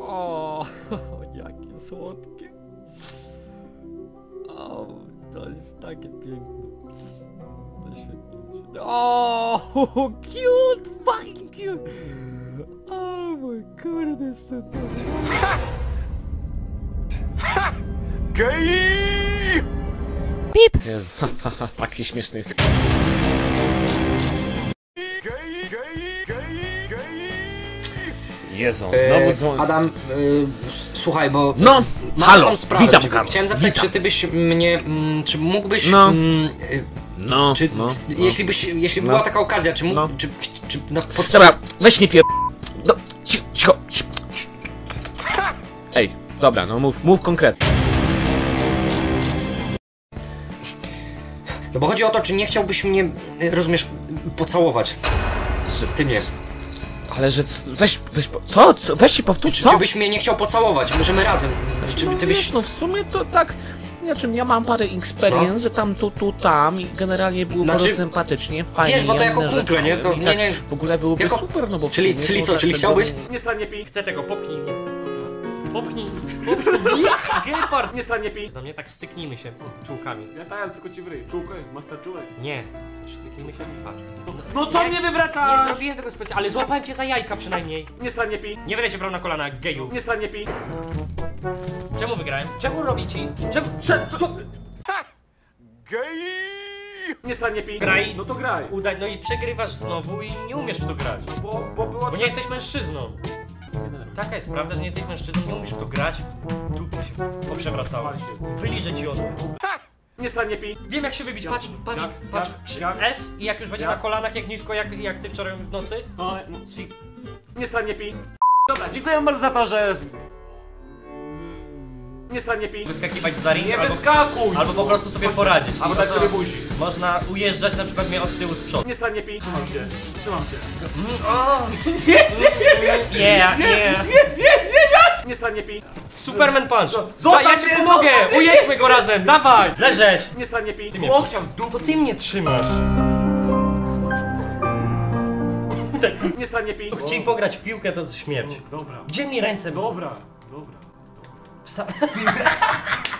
O, jakie słodkie. O, to jest takie piękne. To świetnie, świetnie. O, cute, fucking cute. O mój kurde, super. Jezu, taki śmieszny jest. Jezu, znowu E, dzwoni. Adam, y, s- słuchaj, bo No, mam halo, sprawę. witam, czy, Karol, chciałem zapytać, witam. czy ty byś mnie, mm, czy mógłbyś, No. mm, No, czy, no, no. jeśli byś, jeśli No. była taka okazja, czy, mógł, No. czy, czy na pod... Dobra, weź nie pier... No, cicho, cicho, cicho. Ej, dobra, no mów, mów konkretnie. No bo chodzi o to, czy nie chciałbyś mnie, rozumiesz, pocałować. Ty mnie. Ale że, c- weź, weź, po- co, co, weź się powtórz, Czy, co? czy byś mnie nie chciał pocałować? Możemy razem. Czy no, ty byś... wiesz, no w sumie to tak... Znaczy, ja mam parę experience, No. że tam, tu, tu, tam i generalnie było Znaczy, bardzo sympatycznie, fajnie. wiesz, bo to ja jako inne kumple, nie? To i nie, tak nie. W ogóle byłoby Jako- super, no bo... Czyli- czyli co, tak czyli chciałbyś? Nie stań nie pij. Chcę tego, popchnij mnie. Popchnij. Popchnij. Gepard. Nie stań nie pij. Na mnie tak styknijmy się czułkami. Ja tak, tylko ci wryj. Czułkę, master czułek. Nie. Styknijmy się, patrz. No co Nie, mnie Nie wywracasz? zrobiłem tego specjalnie, ale złapałem cię za jajka przynajmniej. Nie stań nie pij. Nie będę cię brał na kolana, geju. Nie stań nie pij. Czemu wygrałem? Czemu robi ci? Czemu? Prze... Co? Nie stań nie pij. Graj. No to graj. Udaj, no i przegrywasz znowu i nie umiesz w to grać. Bo, bo było Bo nie jesteś mężczyzną. Taka jest prawda, że nie jesteś mężczyzną, nie umiesz w to grać. Dupy się poprzewracało. Się. Wyliżę ci od Nie stań nie pij. Wiem jak się wybić, patrz, patrz, jak, patrz. jak, jak? S i jak już będzie Jak? na kolanach, jak nisko, jak, jak ty wczoraj w nocy. No, no, Swi- nie stań nie pij. Dobra, dziękuję bardzo za to, że... Nie stań nie pij. Wyskakiwać za ring Nie albo, wyskakuj! albo po prostu sobie poradzić. Albo dać to sobie buzi. Można ujeżdżać na przykład mnie od tyłu z przodu. Nie stań nie pij. Trzymam się. Trzymam się. Yeah, yeah. Nie stań nie pij. Superman punch. Zostaw ja ci mnie, pomogę, ujedźmy go razem, dawaj. Leżeć. Nie stań nie pij. Ty mnie łokcia w dół, to ty mnie trzymasz. Nie stań nie pij. Chcieli pograć w piłkę, to śmierć. Dobra. Gdzie mi ręce? Dobra. Dobra. した。